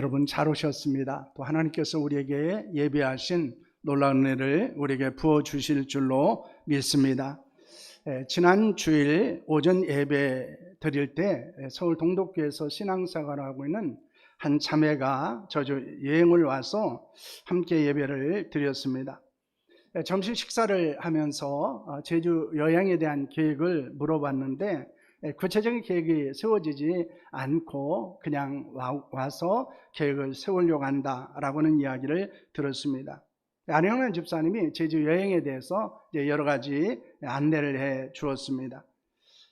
여러분 잘 오셨습니다. 또 하나님께서 우리에게 예배하신 놀라운 은혜를 우리에게 부어 주실 줄로 믿습니다. 에, 지난 주일 오전 예배 드릴 때 에, 서울 동독교에서 신앙생활을 하고 있는 한 자매가 저주 여행을 와서 함께 예배를 드렸습니다. 에, 점심 식사를 하면서 어, 제주 여행에 대한 계획을 물어봤는데 에, 구체적인 계획이 세워지지 않고 그냥 와, 와서 계획을 세우려고 한다라고는 이야기를 들었습니다. 안영란 집사님이 제주 여행에 대해서 여러 가지 안내를 해 주었습니다.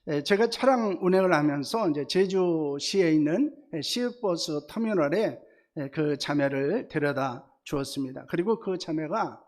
에, 제가 차량 운행을 하면서 제주시에 있는 시외버스 터미널에 에, 그 자매를 데려다 주었습니다. 그리고 그 자매가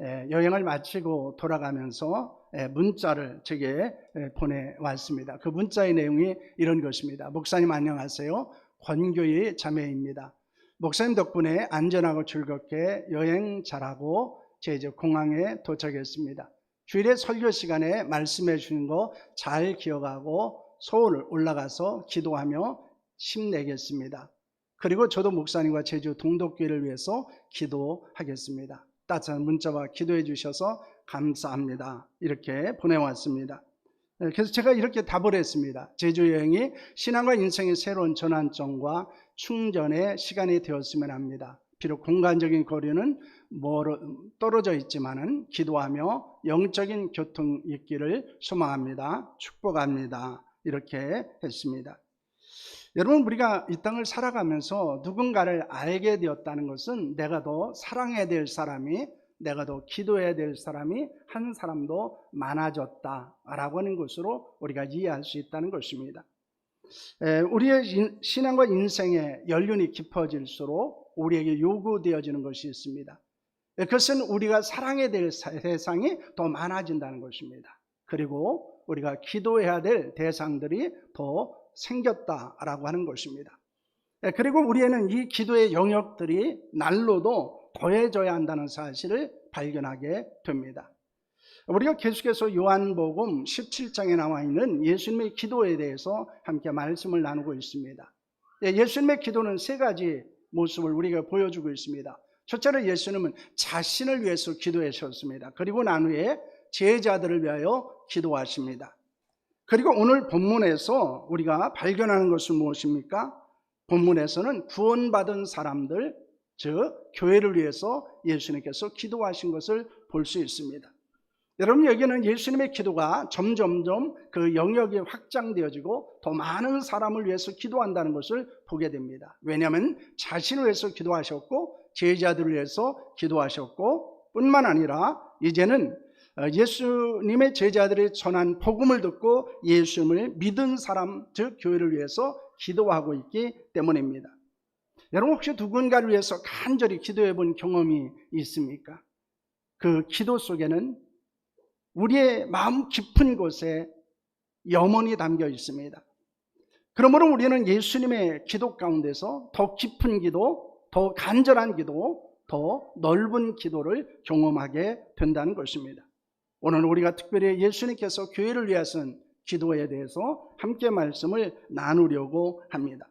에, 여행을 마치고 돌아가면서 에, 문자를 제게 에, 보내왔습니다. 그 문자의 내용이 이런 것입니다. 목사님 안녕하세요. 권교의 자매입니다. 목사님 덕분에 안전하고 즐겁게 여행 잘하고 제주 공항에 도착했습니다. 주일에 설교 시간에 말씀해 주신 거잘 기억하고 서울 올라가서 기도하며 힘내겠습니다. 그리고 저도 목사님과 제주 동독교회를 위해서 기도하겠습니다. 따뜻한 문자와 기도해 주셔서 감사합니다. 이렇게 보내왔습니다. 네, 그래서 제가 이렇게 답을 했습니다. 제주 여행이 신앙과 인생의 새로운 전환점과 충전의 시간이 되었으면 합니다. 비록 공간적인 거리는 멀어 떨어져 있지만은 기도하며 영적인 교통 있기를 소망합니다. 축복합니다. 이렇게 했습니다. 여러분 우리가 이 땅을 살아가면서 누군가를 알게 되었다는 것은 내가 더 사랑해야 될 사람이 내가 더 기도해야 될 사람이 한 사람도 많아졌다라고 하는 것으로 우리가 이해할 수 있다는 것입니다. 에, 우리의 신앙과 인생의 연륜이 깊어질수록 우리에게 요구되어지는 것이 있습니다. 에, 그것은 우리가 사랑해야 될 대상이 더 많아진다는 것입니다. 그리고 우리가 기도해야 될 대상들이 더 생겼다라고 하는 것입니다. 에, 그리고 우리에는 이 기도의 영역들이 날로도 더해져야 한다는 사실을 발견하게 됩니다. 우리가 계속해서 요한복음 17장에 나와 있는 예수님의 기도에 대해서 함께 말씀을 나누고 있습니다. 예, 예수님의 기도는 세 가지 모습을 우리가 보여주고 있습니다. 첫째로 예수님은 자신을 위해서 기도하셨습니다. 그리고 난 후에 제자들을 위하여 기도하십니다. 그리고 오늘 본문에서 우리가 발견하는 것은 무엇입니까? 본문에서는 구원받은 사람들, 즉 교회를 위해서 예수님께서 기도하신 것을 볼 수 있습니다. 여러분 여기는 예수님의 기도가 점점점 그 영역이 확장되어지고 더 많은 사람을 위해서 기도한다는 것을 보게 됩니다. 왜냐하면 자신을 위해서 기도하셨고 제자들을 위해서 기도하셨고 뿐만 아니라 이제는 예수님의 제자들이 전한 복음을 듣고 예수님을 믿은 사람 즉 교회를 위해서 기도하고 있기 때문입니다. 여러분 혹시 누군가를 위해서 간절히 기도해 본 경험이 있습니까? 그 기도 속에는 우리의 마음 깊은 곳에 염원이 담겨 있습니다. 그러므로 우리는 예수님의 기도 가운데서 더 깊은 기도, 더 간절한 기도, 더 넓은 기도를 경험하게 된다는 것입니다. 오늘 우리가 특별히 예수님께서 교회를 위해서는 기도에 대해서 함께 말씀을 나누려고 합니다.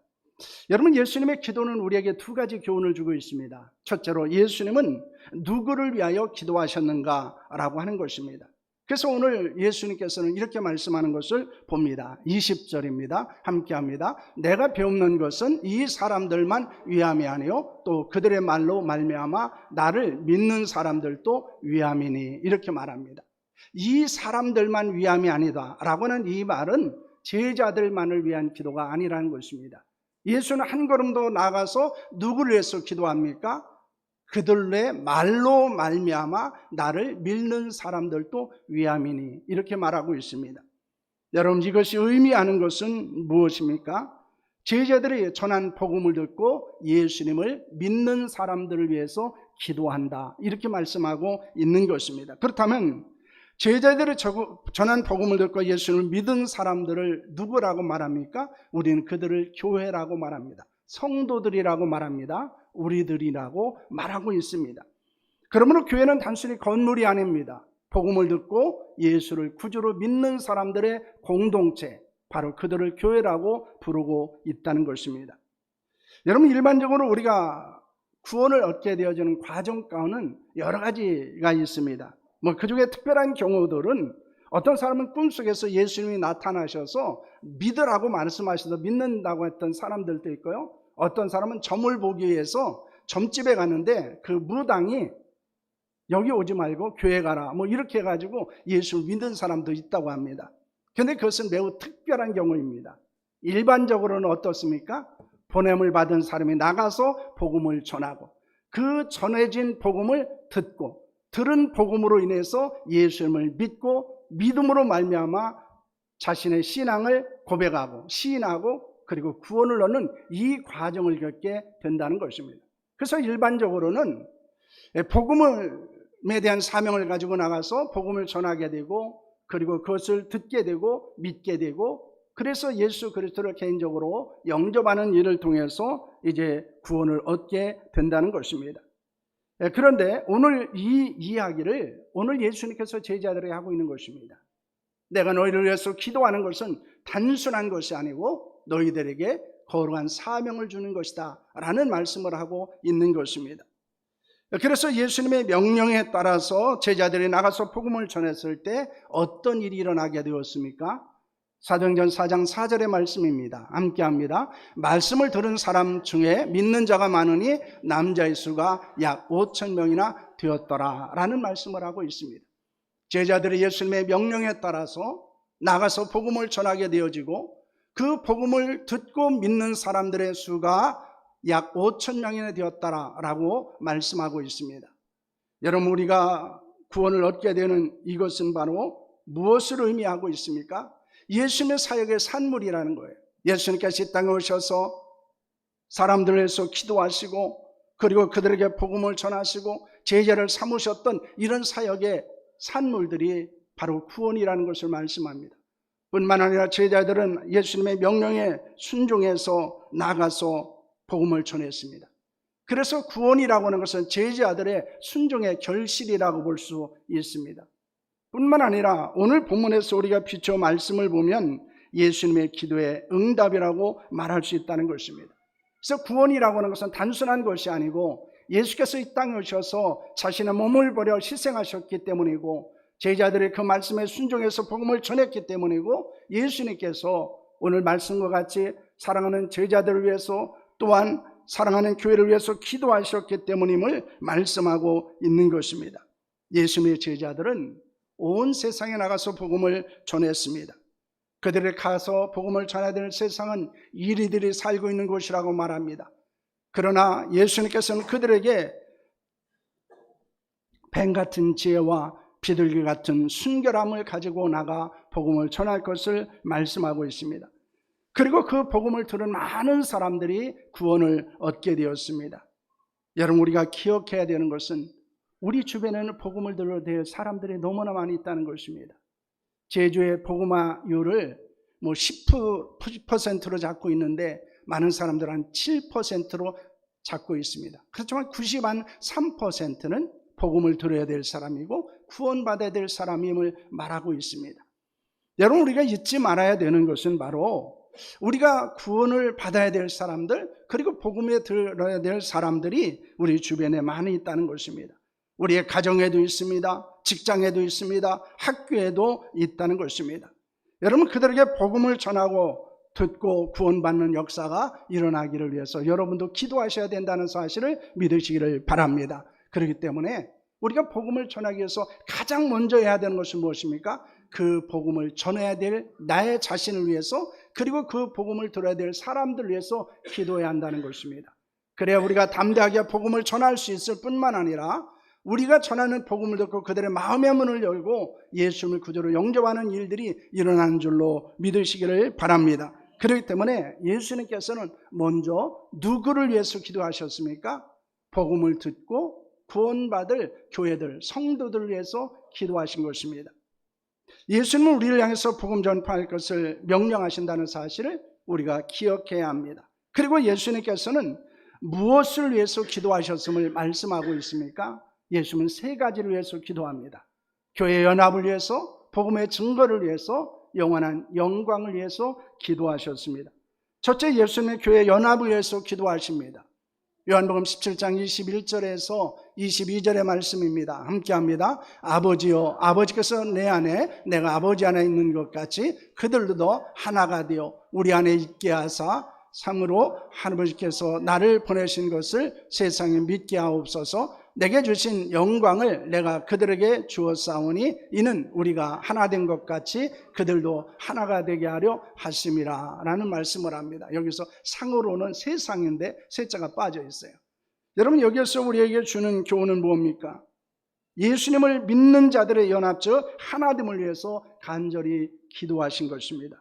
여러분 예수님의 기도는 우리에게 두 가지 교훈을 주고 있습니다. 첫째로 예수님은 누구를 위하여 기도하셨는가라고 하는 것입니다. 그래서 오늘 예수님께서는 이렇게 말씀하는 것을 봅니다. 20절입니다. 함께 합니다. 내가 배우는 것은 이 사람들만 위함이 아니요 또 그들의 말로 말미암아 나를 믿는 사람들도 위함이니 이렇게 말합니다. 이 사람들만 위함이 아니다라고 하는 이 말은 제자들만을 위한 기도가 아니라는 것입니다. 예수는 한 걸음 더 나가서 누구를 위해서 기도합니까? 그들의 말로 말미암아 나를 믿는 사람들도 위함이니 이렇게 말하고 있습니다. 여러분 이것이 의미하는 것은 무엇입니까? 제자들이 전한 복음을 듣고 예수님을 믿는 사람들을 위해서 기도한다. 이렇게 말씀하고 있는 것입니다. 그렇다면 제자들이 전한 복음을 듣고 예수님을 믿은 사람들을 누구라고 말합니까? 우리는 그들을 교회라고 말합니다. 성도들이라고 말합니다. 우리들이라고 말하고 있습니다. 그러므로 교회는 단순히 건물이 아닙니다. 복음을 듣고 예수를 구주로 믿는 사람들의 공동체, 바로 그들을 교회라고 부르고 있다는 것입니다. 여러분 일반적으로 우리가 구원을 얻게 되어지는 과정 가운은 여러 가지가 있습니다. 뭐 그중에 특별한 경우들은 어떤 사람은 꿈속에서 예수님이 나타나셔서 믿으라고 말씀하셔서 믿는다고 했던 사람들도 있고요. 어떤 사람은 점을 보기 위해서 점집에 갔는데 그 무당이 여기 오지 말고 교회 가라. 뭐 이렇게 해가지고 예수를 믿는 사람도 있다고 합니다. 근데 그것은 매우 특별한 경우입니다. 일반적으로는 어떻습니까? 보냄을 받은 사람이 나가서 복음을 전하고 그 전해진 복음을 듣고 들은 복음으로 인해서 예수님을 믿고 믿음으로 말미암아 자신의 신앙을 고백하고 시인하고 그리고 구원을 얻는 이 과정을 겪게 된다는 것입니다. 그래서 일반적으로는 복음에 대한 사명을 가지고 나가서 복음을 전하게 되고 그리고 그것을 듣게 되고 믿게 되고 그래서 예수 그리스도를 개인적으로 영접하는 일을 통해서 이제 구원을 얻게 된다는 것입니다. 예, 그런데 오늘 이 이야기를 오늘 예수님께서 제자들에게 하고 있는 것입니다. 내가 너희를 위해서 기도하는 것은 단순한 것이 아니고 너희들에게 거룩한 사명을 주는 것이다. 라는 말씀을 하고 있는 것입니다. 그래서 예수님의 명령에 따라서 제자들이 나가서 복음을 전했을 때 어떤 일이 일어나게 되었습니까? 사도행전 4장 4절의 말씀입니다. 함께 합니다. 말씀을 들은 사람 중에 믿는 자가 많으니 남자의 수가 약 5천 명이나 되었더라. 라는 말씀을 하고 있습니다. 제자들이 예수님의 명령에 따라서 나가서 복음을 전하게 되어지고 그 복음을 듣고 믿는 사람들의 수가 약 5천 명이나 되었다라고 말씀하고 있습니다. 여러분 우리가 구원을 얻게 되는 이것은 바로 무엇을 의미하고 있습니까? 예수님의 사역의 산물이라는 거예요. 예수님께서 이 땅에 오셔서 사람들을 위해서 기도하시고 그리고 그들에게 복음을 전하시고 제자를 삼으셨던 이런 사역의 산물들이 바로 구원이라는 것을 말씀합니다. 뿐만 아니라 제자들은 예수님의 명령에 순종해서 나가서 복음을 전했습니다. 그래서 구원이라고 하는 것은 제자들의 순종의 결실이라고 볼 수 있습니다. 뿐만 아니라 오늘 본문에서 우리가 비춰 말씀을 보면 예수님의 기도의 응답이라고 말할 수 있다는 것입니다. 그래서 구원이라고 하는 것은 단순한 것이 아니고 예수께서 이 땅에 오셔서 자신의 몸을 버려 희생하셨기 때문이고 제자들이 그 말씀에 순종해서 복음을 전했기 때문이고 예수님께서 오늘 말씀과 같이 사랑하는 제자들을 위해서 또한 사랑하는 교회를 위해서 기도하셨기 때문임을 말씀하고 있는 것입니다. 예수님의 제자들은 온 세상에 나가서 복음을 전했습니다. 그들을 가서 복음을 전해야 되는 세상은 이리들이 살고 있는 곳이라고 말합니다. 그러나 예수님께서는 그들에게 뱀 같은 지혜와 비둘기 같은 순결함을 가지고 나가 복음을 전할 것을 말씀하고 있습니다. 그리고 그 복음을 들은 많은 사람들이 구원을 얻게 되었습니다. 여러분 우리가 기억해야 되는 것은 우리 주변에는 복음을 들어야 될 사람들이 너무나 많이 있다는 것입니다. 제주의 복음화율을 뭐 10%로 잡고 있는데 많은 사람들은 한 7%로 잡고 있습니다. 그렇지만 93%는 복음을 들어야 될 사람이고 구원받아야 될 사람임을 말하고 있습니다. 여러분 우리가 잊지 말아야 되는 것은 바로 우리가 구원을 받아야 될 사람들 그리고 복음에 들어야 될 사람들이 우리 주변에 많이 있다는 것입니다. 우리의 가정에도 있습니다. 직장에도 있습니다. 학교에도 있다는 것입니다. 여러분 그들에게 복음을 전하고 듣고 구원받는 역사가 일어나기를 위해서 여러분도 기도하셔야 된다는 사실을 믿으시기를 바랍니다. 그렇기 때문에 우리가 복음을 전하기 위해서 가장 먼저 해야 되는 것은 무엇입니까? 그 복음을 전해야 될 나의 자신을 위해서 그리고 그 복음을 들어야 될 사람들을 위해서 기도해야 한다는 것입니다. 그래야 우리가 담대하게 복음을 전할 수 있을 뿐만 아니라 우리가 전하는 복음을 듣고 그들의 마음의 문을 열고 예수님을 구조로 영접하는 일들이 일어나는 줄로 믿으시기를 바랍니다. 그렇기 때문에 예수님께서는 먼저 누구를 위해서 기도하셨습니까? 복음을 듣고 구원받을 교회들, 성도들을 위해서 기도하신 것입니다. 예수님은 우리를 향해서 복음 전파할 것을 명령하신다는 사실을 우리가 기억해야 합니다. 그리고 예수님께서는 무엇을 위해서 기도하셨음을 말씀하고 있습니까? 예수님은 세 가지를 위해서 기도합니다. 교회 연합을 위해서, 복음의 증거를 위해서, 영원한 영광을 위해서 기도하셨습니다. 첫째 예수님의 교회 연합을 위해서 기도하십니다. 요한복음 17장 21절에서 22절의 말씀입니다. 함께 합니다. 아버지요, 아버지께서 내 안에, 내가 아버지 안에 있는 것 같이 그들도 하나가 되어 우리 안에 있게 하사 참으로 아버지께서 나를 보내신 것을 세상에 믿게 하옵소서 내게 주신 영광을 내가 그들에게 주었사오니 이는 우리가 하나 된 것 같이 그들도 하나가 되게 하려 하심이라 라는 말씀을 합니다. 여기서 상으로는 세상인데 세자가 빠져 있어요. 여러분 여기서 우리에게 주는 교훈은 무엇입니까? 예수님을 믿는 자들의 연합적 하나됨을 위해서 간절히 기도하신 것입니다.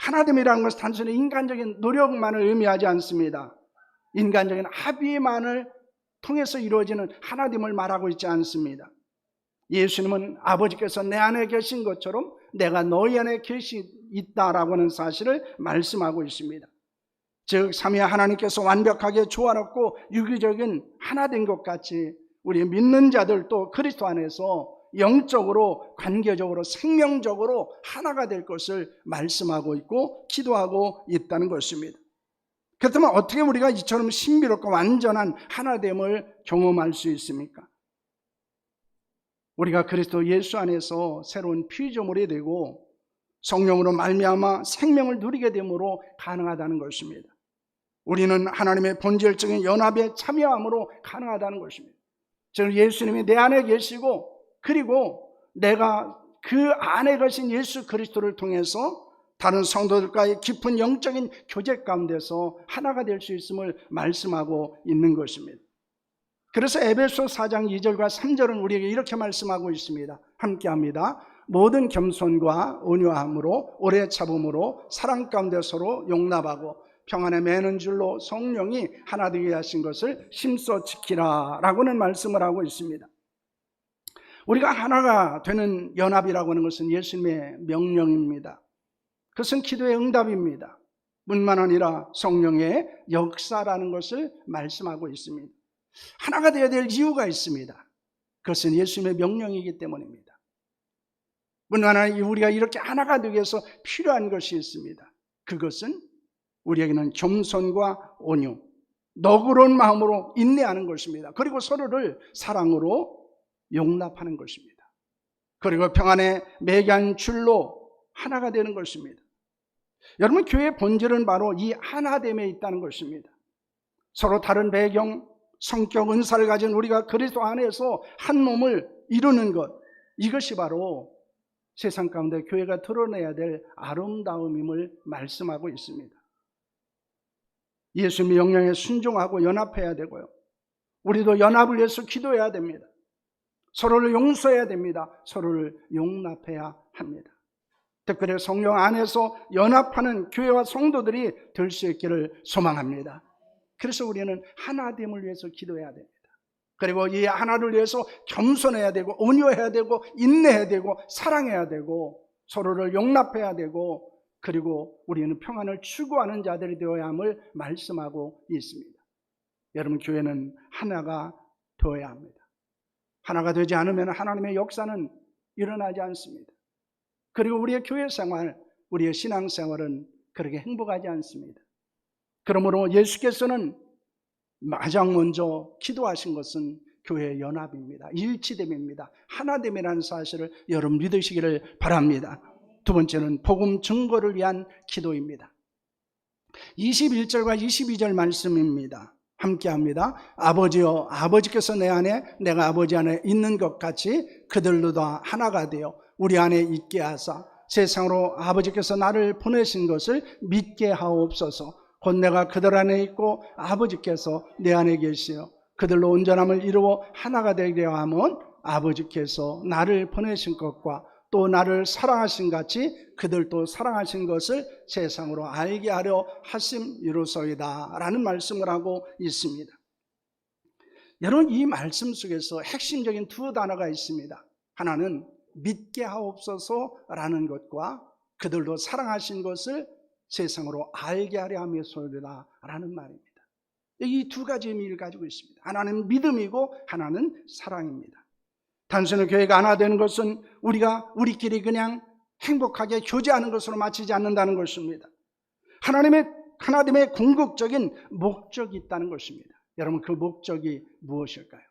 하나됨이라는 것은 단순히 인간적인 노력만을 의미하지 않습니다. 인간적인 합의만을 통해서 이루어지는 하나됨을 말하고 있지 않습니다. 예수님은 아버지께서 내 안에 계신 것처럼 내가 너희 안에 계시 있다라고 하는 사실을 말씀하고 있습니다. 즉 삼위 하나님께서 완벽하게 조화롭고 유기적인 하나 된 것 같이 우리 믿는 자들도 그리스도 안에서 영적으로 관계적으로 생명적으로 하나가 될 것을 말씀하고 있고 기도하고 있다는 것입니다. 그렇다면 어떻게 우리가 이처럼 신비롭고 완전한 하나됨을 경험할 수 있습니까? 우리가 그리스도 예수 안에서 새로운 피조물이 되고 성령으로 말미암아 생명을 누리게 됨으로 가능하다는 것입니다. 우리는 하나님의 본질적인 연합에 참여함으로 가능하다는 것입니다. 즉 예수님이 내 안에 계시고 그리고 내가 그 안에 계신 예수 그리스도를 통해서 다른 성도들과의 깊은 영적인 교제 가운데서 하나가 될 수 있음을 말씀하고 있는 것입니다. 그래서 에베소 4장 2절과 3절은 우리에게 이렇게 말씀하고 있습니다. 함께 합니다. 모든 겸손과 온유함으로 오래 참음으로 사랑 가운데 서로 용납하고 평안에 매는 줄로 성령이 하나 되게 하신 것을 심써 지키라 라고는 말씀을 하고 있습니다. 우리가 하나가 되는 연합이라고 하는 것은 예수님의 명령입니다. 그것은 기도의 응답입니다. 뿐만 아니라 성령의 역사라는 것을 말씀하고 있습니다. 하나가 되어야 될 이유가 있습니다. 그것은 예수님의 명령이기 때문입니다. 뿐만 아니라 우리가 이렇게 하나가 되기 위해서 필요한 것이 있습니다. 그것은 우리에게는 겸손과 온유, 너그러운 마음으로 인내하는 것입니다. 그리고 서로를 사랑으로 용납하는 것입니다. 그리고 평안에 매개한 줄로 하나가 되는 것입니다. 여러분, 교회의 본질은 바로 이 하나됨에 있다는 것입니다. 서로 다른 배경, 성격, 은사를 가진 우리가 그리스도 안에서 한 몸을 이루는 것, 이것이 바로 세상 가운데 교회가 드러내야 될 아름다움임을 말씀하고 있습니다. 예수님의 영향에 순종하고 연합해야 되고요. 우리도 연합을 위해서 기도해야 됩니다. 서로를 용서해야 됩니다. 서로를 용납해야 합니다. 특별히 성령 안에서 연합하는 교회와 성도들이 될 수 있기를 소망합니다. 그래서 우리는 하나됨을 위해서 기도해야 됩니다. 그리고 이 하나를 위해서 겸손해야 되고 온유해야 되고 인내해야 되고 사랑해야 되고 서로를 용납해야 되고 그리고 우리는 평안을 추구하는 자들이 되어야 함을 말씀하고 있습니다. 여러분 교회는 하나가 되어야 합니다. 하나가 되지 않으면 하나님의 역사는 일어나지 않습니다. 그리고 우리의 교회 생활, 우리의 신앙 생활은 그렇게 행복하지 않습니다. 그러므로 예수께서는 가장 먼저 기도하신 것은 교회의 연합입니다. 일치됨입니다. 하나됨이라는 사실을 여러분 믿으시기를 바랍니다. 두 번째는 복음 증거를 위한 기도입니다. 21절과 22절 말씀입니다. 함께 합니다. 아버지여, 아버지께서 내 안에, 내가 아버지 안에 있는 것 같이 그들도 다 하나가 되어 우리 안에 있게 하사 세상으로 아버지께서 나를 보내신 것을 믿게 하옵소서. 곧 내가 그들 안에 있고 아버지께서 내 안에 계시어 그들로 온전함을 이루어 하나가 되게 하면 아버지께서 나를 보내신 것과 또 나를 사랑하신 같이 그들도 사랑하신 것을 세상으로 알게 하려 하심 이로소이다 라는 말씀을 하고 있습니다. 여러분 이 말씀 속에서 핵심적인 두 단어가 있습니다. 하나는 믿게 하옵소서라는 것과 그들도 사랑하신 것을 세상으로 알게 하려 함이소이다 라는 말입니다. 이 두 가지 의미를 가지고 있습니다. 하나는 믿음이고 하나는 사랑입니다. 단순히 교회가 하나 되는 것은 우리가 우리끼리 그냥 행복하게 교제하는 것으로 마치지 않는다는 것입니다. 하나님의 하나님의 궁극적인 목적이 있다는 것입니다. 여러분 그 목적이 무엇일까요?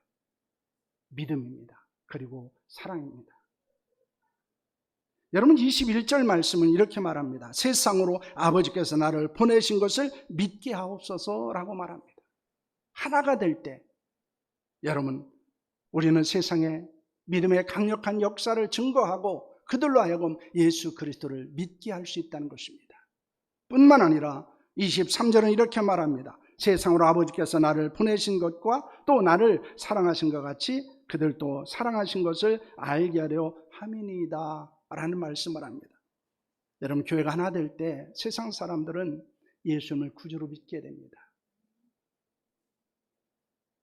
믿음입니다. 그리고 사랑입니다. 여러분 21절 말씀은 이렇게 말합니다. 세상으로 아버지께서 나를 보내신 것을 믿게 하옵소서라고 말합니다. 하나가 될 때 여러분 우리는 세상에 믿음의 강력한 역사를 증거하고 그들로 하여금 예수 그리스도를 믿게 할 수 있다는 것입니다. 뿐만 아니라 23절은 이렇게 말합니다. 세상으로 아버지께서 나를 보내신 것과 또 나를 사랑하신 것 같이 그들도 사랑하신 것을 알게 하려 함이니이다. 라는 말씀을 합니다. 여러분, 교회가 하나 될 때 세상 사람들은 예수님을 구주로 믿게 됩니다.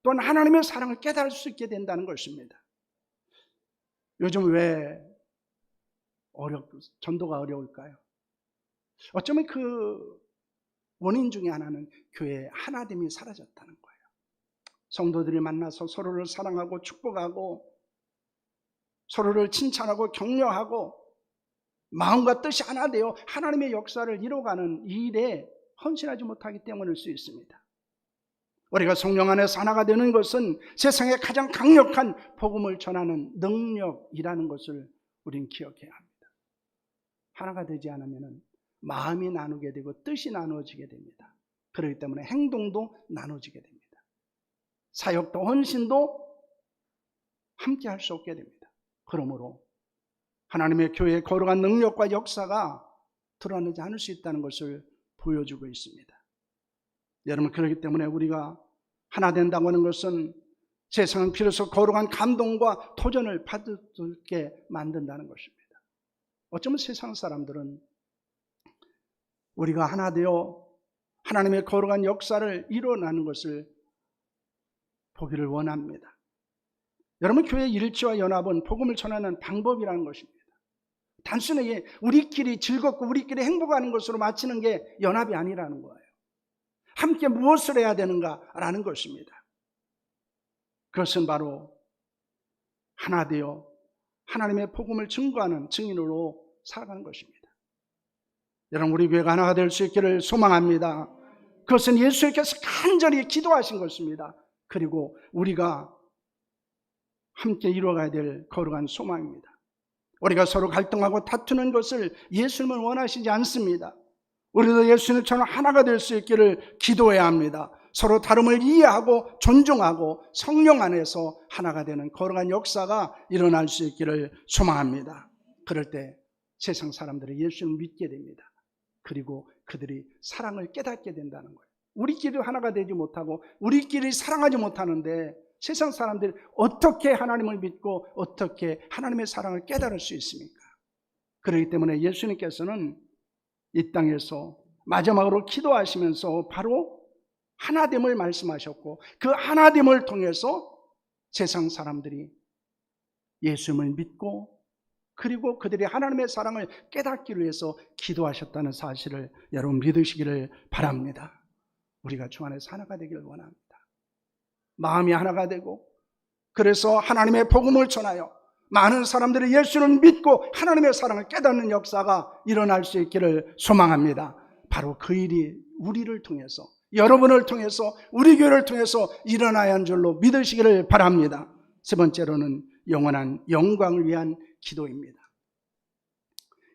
또한 하나님의 사랑을 깨달을 수 있게 된다는 것입니다. 요즘 왜 어렵, 전도가 어려울까요? 어쩌면 그 원인 중에 하나는 교회의 하나됨이 사라졌다는 거예요. 성도들이 만나서 서로를 사랑하고 축복하고 서로를 칭찬하고 격려하고 마음과 뜻이 하나 되어 하나님의 역사를 이뤄가는 이 일에 헌신하지 못하기 때문일 수 있습니다. 우리가 성령 안에서 하나가 되는 것은 세상에 가장 강력한 복음을 전하는 능력이라는 것을 우리는 기억해야 합니다. 하나가 되지 않으면 마음이 나누게 되고 뜻이 나누어지게 됩니다. 그렇기 때문에 행동도 나눠지게 됩니다. 사역도 헌신도 함께 할 수 없게 됩니다. 그러므로 하나님의 교회의 거룩한 능력과 역사가 드러나지 않을 수 있다는 것을 보여주고 있습니다. 여러분 그렇기 때문에 우리가 하나 된다고 하는 것은 세상은 비로소 거룩한 감동과 도전을 받을 수 있게 만든다는 것입니다. 어쩌면 세상 사람들은 우리가 하나 되어 하나님의 거룩한 역사를 이뤄나는 것을 보기를 원합니다. 여러분 교회 일치와 연합은 복음을 전하는 방법이라는 것입니다. 단순하게 우리끼리 즐겁고 우리끼리 행복하는 것으로 마치는 게 연합이 아니라는 거예요. 함께 무엇을 해야 되는가라는 것입니다. 그것은 바로 하나 되어 하나님의 복음을 증거하는 증인으로 살아가는 것입니다. 여러분 우리 교회가 하나가 될 수 있기를 소망합니다. 그것은 예수님께서 간절히 기도하신 것입니다. 그리고 우리가 함께 이루어가야 될 거룩한 소망입니다. 우리가 서로 갈등하고 다투는 것을 예수님은 원하시지 않습니다. 우리도 예수님처럼 하나가 될 수 있기를 기도해야 합니다. 서로 다름을 이해하고 존중하고 성령 안에서 하나가 되는 거룩한 역사가 일어날 수 있기를 소망합니다. 그럴 때 세상 사람들이 예수님을 믿게 됩니다. 그리고 그들이 사랑을 깨닫게 된다는 거예요. 우리끼리 하나가 되지 못하고 우리끼리 사랑하지 못하는데 세상 사람들이 어떻게 하나님을 믿고 어떻게 하나님의 사랑을 깨달을 수 있습니까? 그렇기 때문에 예수님께서는 이 땅에서 마지막으로 기도하시면서 바로 하나됨을 말씀하셨고 그 하나됨을 통해서 세상 사람들이 예수님을 믿고 그리고 그들이 하나님의 사랑을 깨닫기 위해서 기도하셨다는 사실을 여러분 믿으시기를 바랍니다. 우리가 주 안에서 하나가 되기를 원합니다. 마음이 하나가 되고 그래서 하나님의 복음을 전하여 많은 사람들이 예수를 믿고 하나님의 사랑을 깨닫는 역사가 일어날 수 있기를 소망합니다. 바로 그 일이 우리를 통해서 여러분을 통해서 우리 교회를 통해서 일어나야 한 줄로 믿으시기를 바랍니다. 세 번째로는 영원한 영광을 위한 기도입니다.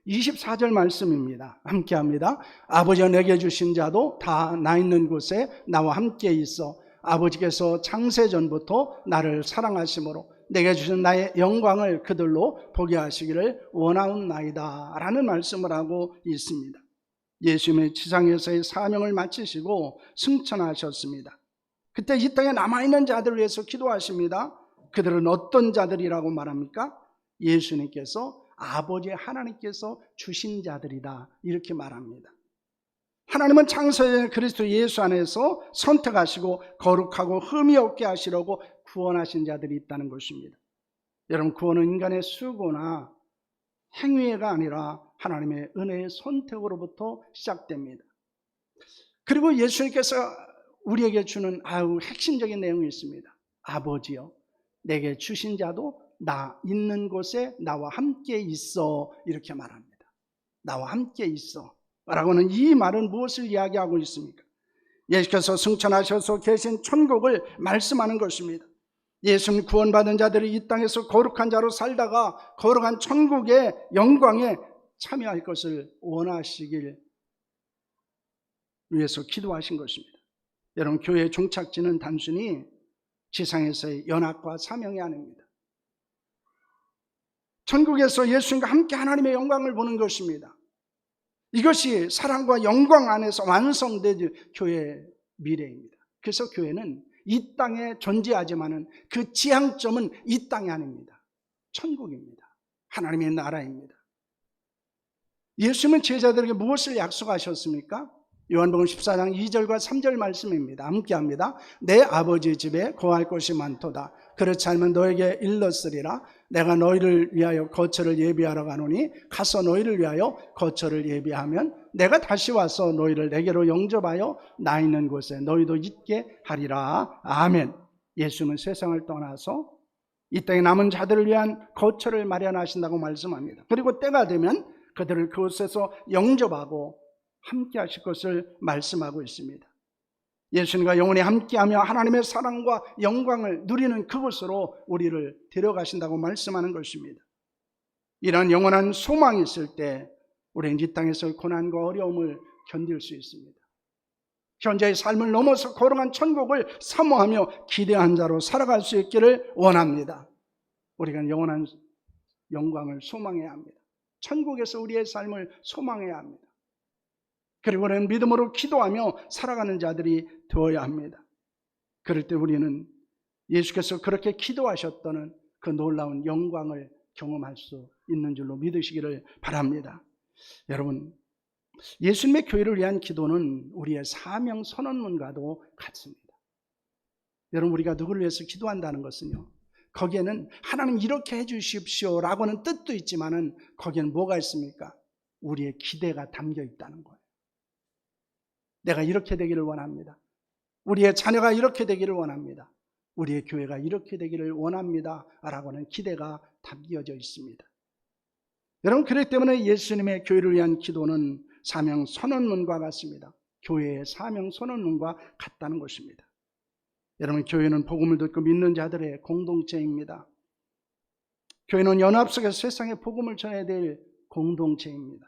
24절 말씀입니다. 함께 합니다. 아버지가 내게 주신 자도 다 나 있는 곳에 나와 함께 있어 아버지께서 창세 전부터 나를 사랑하심으로 내게 주신 나의 영광을 그들로 보게 하시기를 원하옵나이다 라는 말씀을 하고 있습니다. 예수님의 지상에서의 사명을 마치시고 승천하셨습니다. 그때 이 땅에 남아있는 자들을 위해서 기도하십니다. 그들은 어떤 자들이라고 말합니까? 예수님께서 아버지 하나님께서 주신 자들이다. 이렇게 말합니다. 하나님은 창세의 그리스도 예수 안에서 선택하시고 거룩하고 흠이 없게 하시려고 구원하신 자들이 있다는 것입니다. 여러분 구원은 인간의 수고나 행위가 아니라 하나님의 은혜의 선택으로부터 시작됩니다. 그리고 예수님께서 우리에게 주는 아우 핵심적인 내용이 있습니다. 아버지여 내게 주신 자도 나 있는 곳에 나와 함께 있어 이렇게 말합니다. 나와 함께 있어. 라고는 이 말은 무엇을 이야기하고 있습니까? 예수께서 승천하셔서 계신 천국을 말씀하는 것입니다. 예수님 구원받은 자들이 이 땅에서 거룩한 자로 살다가 거룩한 천국의 영광에 참여할 것을 원하시길 위해서 기도하신 것입니다. 여러분, 교회의 종착지는 단순히 지상에서의 연합과 사명이 아닙니다. 천국에서 예수님과 함께 하나님의 영광을 보는 것입니다. 이것이 사랑과 영광 안에서 완성된 교회의 미래입니다. 그래서 교회는 이 땅에 존재하지만은 그 지향점은 이 땅이 아닙니다. 천국입니다. 하나님의 나라입니다. 예수님은 제자들에게 무엇을 약속하셨습니까? 요한복음 14장 2절과 3절 말씀입니다. 함께 합니다. 내 아버지 집에 거할 곳이 많도다. 그렇지 않으면 너에게 일렀으리라. 내가 너희를 위하여 거처를 예비하러 가노니 가서 너희를 위하여 거처를 예비하면 내가 다시 와서 너희를 내게로 영접하여 나 있는 곳에 너희도 있게 하리라. 아멘. 예수는 세상을 떠나서 이 땅에 남은 자들을 위한 거처를 마련하신다고 말씀합니다. 그리고 때가 되면 그들을 그곳에서 영접하고 함께 하실 것을 말씀하고 있습니다. 예수님과 영원히 함께하며 하나님의 사랑과 영광을 누리는 그곳으로 우리를 데려가신다고 말씀하는 것입니다. 이런 영원한 소망이 있을 때 우리는 이 땅에서 고난과 어려움을 견딜 수 있습니다. 현재의 삶을 넘어서 거룩한 천국을 사모하며 기대한 자로 살아갈 수 있기를 원합니다. 우리가 영원한 영광을 소망해야 합니다. 천국에서 우리의 삶을 소망해야 합니다. 그리고 우리는 믿음으로 기도하며 살아가는 자들이 되어야 합니다. 그럴 때 우리는 예수께서 그렇게 기도하셨다는 그 놀라운 영광을 경험할 수 있는 줄로 믿으시기를 바랍니다. 여러분, 예수님의 교회를 위한 기도는 우리의 사명 선언문과도 같습니다. 여러분, 우리가 누구를 위해서 기도한다는 것은요, 거기에는 하나님 이렇게 해주십시오 라고는 뜻도 있지만은 거기에는 뭐가 있습니까? 우리의 기대가 담겨 있다는 거예요. 내가 이렇게 되기를 원합니다. 우리의 자녀가 이렇게 되기를 원합니다. 우리의 교회가 이렇게 되기를 원합니다. 라고는 기대가 담겨져 있습니다. 여러분, 그렇기 때문에 예수님의 교회를 위한 기도는 사명 선언문과 같습니다. 교회의 사명 선언문과 같다는 것입니다. 여러분, 교회는 복음을 듣고 믿는 자들의 공동체입니다. 교회는 연합 속에서 세상에 복음을 전해야 될 공동체입니다.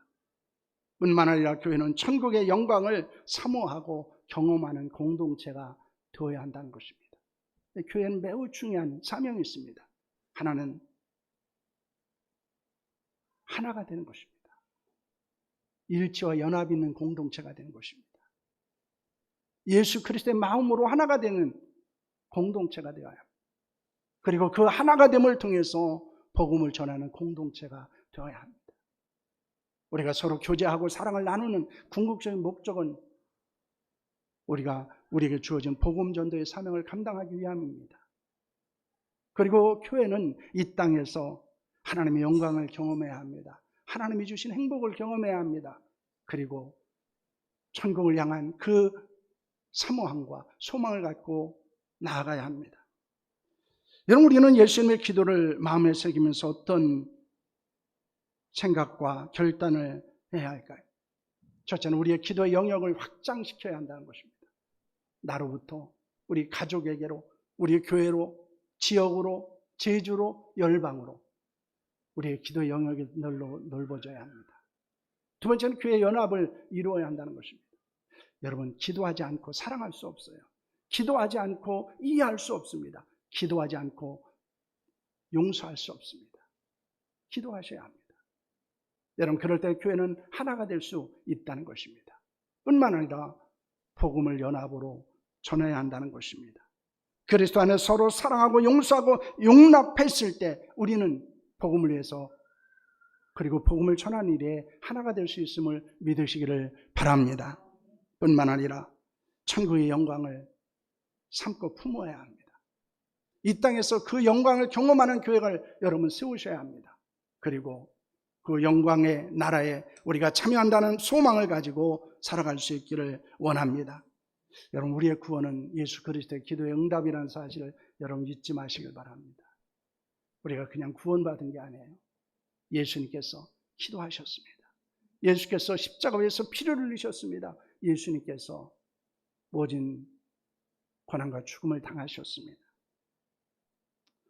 뿐만 아니라 교회는 천국의 영광을 사모하고 경험하는 공동체가 되어야 한다는 것입니다. 교회는 매우 중요한 사명이 있습니다. 하나는 하나가 되는 것입니다. 일치와 연합이 있는 공동체가 되는 것입니다. 예수 그리스도의 마음으로 하나가 되는 공동체가 되어야 합니다. 그리고 그 하나가 됨을 통해서 복음을 전하는 공동체가 되어야 합니다. 우리가 서로 교제하고 사랑을 나누는 궁극적인 목적은 우리가 우리에게 주어진 복음 전도의 사명을 감당하기 위함입니다. 그리고 교회는 이 땅에서 하나님의 영광을 경험해야 합니다. 하나님이 주신 행복을 경험해야 합니다. 그리고 천국을 향한 그 사모함과 소망을 갖고 나아가야 합니다. 여러분, 우리는 예수님의 기도를 마음에 새기면서 어떤 생각과 결단을 해야 할까요? 첫째는 우리의 기도의 영역을 확장시켜야 한다는 것입니다. 나로부터 우리 가족에게로, 우리 교회로, 지역으로, 제주로, 열방으로 우리의 기도의 영역이 넓어, 넓어져야 합니다. 두 번째는 교회 연합을 이루어야 한다는 것입니다. 여러분, 기도하지 않고 사랑할 수 없어요. 기도하지 않고 이해할 수 없습니다. 기도하지 않고 용서할 수 없습니다. 기도하셔야 합니다. 여러분, 그럴 때 교회는 하나가 될 수 있다는 것입니다. 뿐만 아니라 복음을 연합으로 전해야 한다는 것입니다. 그리스도 안에 서로 사랑하고 용서하고 용납했을 때 우리는 복음을 위해서 그리고 복음을 전하는 일에 하나가 될 수 있음을 믿으시기를 바랍니다. 뿐만 아니라 천국의 영광을 삼고 품어야 합니다. 이 땅에서 그 영광을 경험하는 교회를 여러분 세우셔야 합니다. 그리고 그 영광의 나라에 우리가 참여한다는 소망을 가지고 살아갈 수 있기를 원합니다. 여러분, 우리의 구원은 예수 그리스도의 기도의 응답이라는 사실을 여러분 잊지 마시길 바랍니다. 우리가 그냥 구원받은 게 아니에요. 예수님께서 기도하셨습니다. 예수께서 십자가에서 피를 흘리셨습니다. 예수님께서 모진 고난과 죽음을 당하셨습니다.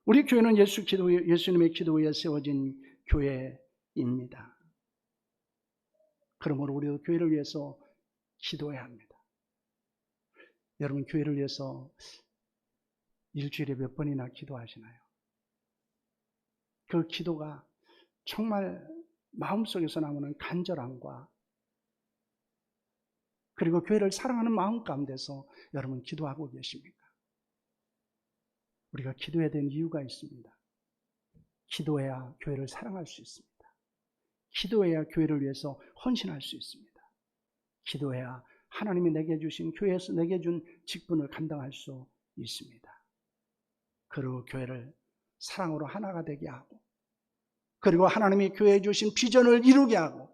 우리 교회는 예수 기도, 예수님의 기도에 세워진 교회 입니다. 그러므로 우리도 교회를 위해서 기도해야 합니다. 여러분, 교회를 위해서 일주일에 몇 번이나 기도하시나요? 그 기도가 정말 마음속에서 나오는 간절함과 그리고 교회를 사랑하는 마음 가운데서 여러분 기도하고 계십니까? 우리가 기도해야 되는 이유가 있습니다. 기도해야 교회를 사랑할 수 있습니다. 기도해야 교회를 위해서 헌신할 수 있습니다. 기도해야 하나님이 내게 주신 교회에서 내게 준 직분을 감당할 수 있습니다. 그리고 교회를 사랑으로 하나가 되게 하고 그리고 하나님이 교회에 주신 비전을 이루게 하고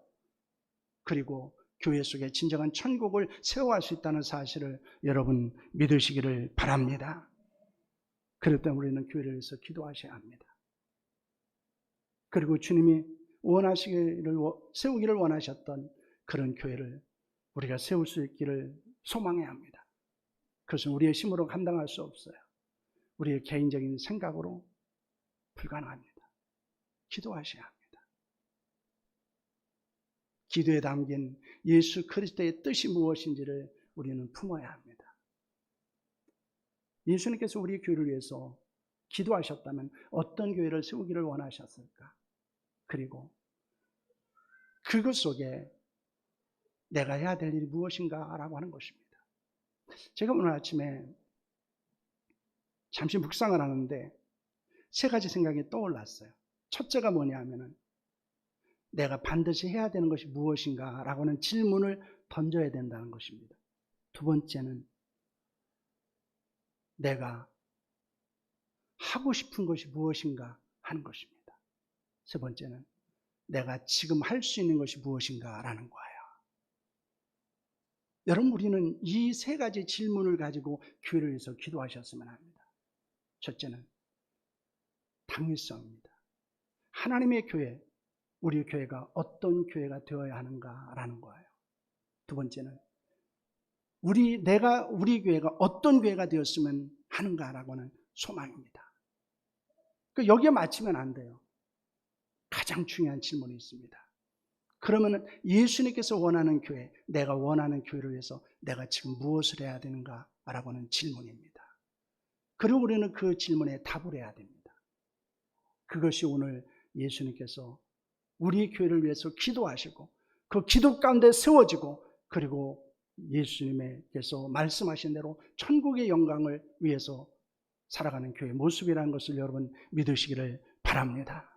그리고 교회 속에 진정한 천국을 세워갈 수 있다는 사실을 여러분 믿으시기를 바랍니다. 때 우리는 교회를 위해서 기도하셔야 합니다. 그리고 주님이 원하시기를 세우기를 원하셨던 그런 교회를 우리가 세울 수 있기를 소망해야 합니다. 그것은 우리의 힘으로 감당할 수 없어요. 우리의 개인적인 생각으로 불가능합니다. 기도하셔야 합니다. 기도에 담긴 예수 그리스도의 뜻이 무엇인지를 우리는 품어야 합니다. 예수님께서 우리 교회를 위해서 기도하셨다면 어떤 교회를 세우기를 원하셨을까? 그리고 그것 속에 내가 해야 될 일이 무엇인가 라고 하는 것입니다. 제가 오늘 아침에 잠시 묵상을 하는데 세 가지 생각이 떠올랐어요. 첫째가 뭐냐 하면은 내가 반드시 해야 되는 것이 무엇인가 라고 하는 질문을 던져야 된다는 것입니다. 두 번째는 내가 하고 싶은 것이 무엇인가 하는 것입니다. 세 번째는 내가 지금 할 수 있는 것이 무엇인가 라는 거예요. 여러분, 우리는 이 세 가지 질문을 가지고 교회를 위해서 기도하셨으면 합니다. 첫째는 당위성입니다. 하나님의 교회, 우리 교회가 어떤 교회가 되어야 하는가라는 거예요. 두 번째는 우리 내가 우리 교회가 어떤 교회가 되었으면 하는가라고 하는 소망입니다. 그 여기에 맞추면 안 돼요. 가장 중요한 질문이 있습니다. 그러면 예수님께서 원하는 교회, 내가 원하는 교회를 위해서 내가 지금 무엇을 해야 되는가 라고 하는 질문입니다. 그리고 우리는 그 질문에 답을 해야 됩니다. 그것이 오늘 예수님께서 우리 교회를 위해서 기도하시고 그 기도 가운데 세워지고 그리고 예수님께서 말씀하신 대로 천국의 영광을 위해서 살아가는 교회 모습이라는 것을 여러분 믿으시기를 바랍니다.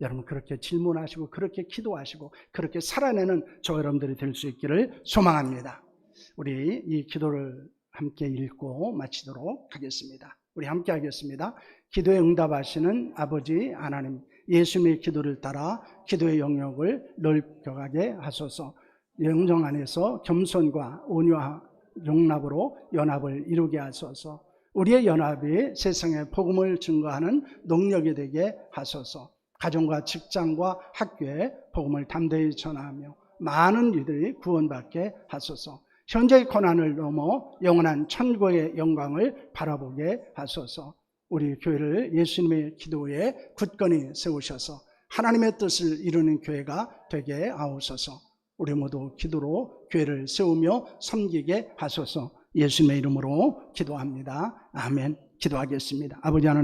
여러분 그렇게 질문하시고 그렇게 기도하시고 그렇게 살아내는 저 여러분들이 될 수 있기를 소망합니다. 우리 이 기도를 함께 읽고 마치도록 하겠습니다. 우리 함께 하겠습니다. 기도에 응답하시는 아버지 하나님 예수님의 기도를 따라 기도의 영역을 넓혀가게 하소서 영정 안에서 겸손과 온유와 용납으로 연합을 이루게 하소서 우리의 연합이 세상에 복음을 증거하는 능력이 되게 하소서 가정과 직장과 학교에 복음을 담대히 전하며 많은 이들이 구원받게 하소서 현재의 고난을 넘어 영원한 천국의 영광을 바라보게 하소서 우리 교회를 예수님의 기도에 굳건히 세우셔서 하나님의 뜻을 이루는 교회가 되게 하옵소서. 우리 모두 기도로 교회를 세우며 섬기게 하소서. 예수님의 이름으로 기도합니다. 아멘. 기도하겠습니다. 아버지 하나님